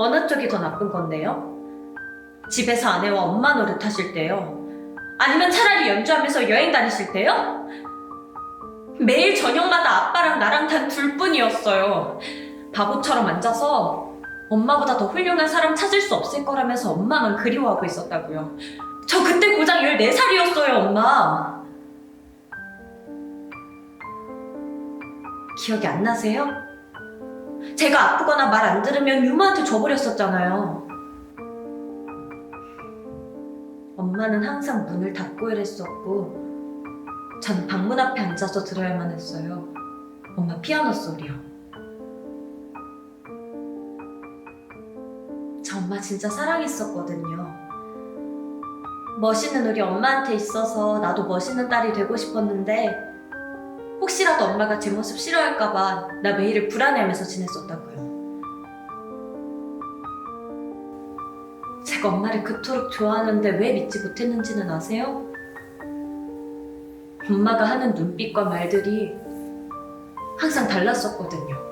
어느 쪽이 더 나쁜 건데요? 집에서 아내와 엄마 노릇 하실 때요? 아니면 차라리 연주하면서 여행 다니실 때요? 매일 저녁마다 아빠랑 나랑 단 둘뿐이었어요. 바보처럼 앉아서 엄마보다 더 훌륭한 사람 찾을 수 없을 거라면서 엄마만 그리워하고 있었다고요. 저 그때 고작 14살이었어요, 엄마. 기억이 안 나세요? 제가 아프거나 말 안 들으면 유마한테 줘버렸었잖아요. 엄마는 항상 문을 닫고 일했었고, 전 방문 앞에 앉아서 들어야만 했어요. 엄마 피아노 소리요. 저 엄마 진짜 사랑했었거든요. 멋있는 우리 엄마한테 있어서 나도 멋있는 딸이 되고 싶었는데, 혹시라도 엄마가 제 모습 싫어할까봐 나 매일을 불안해하면서 지냈었다고요. 제가 엄마를 그토록 좋아하는데 왜 믿지 못했는지는 아세요? 엄마가 하는 눈빛과 말들이 항상 달랐었거든요.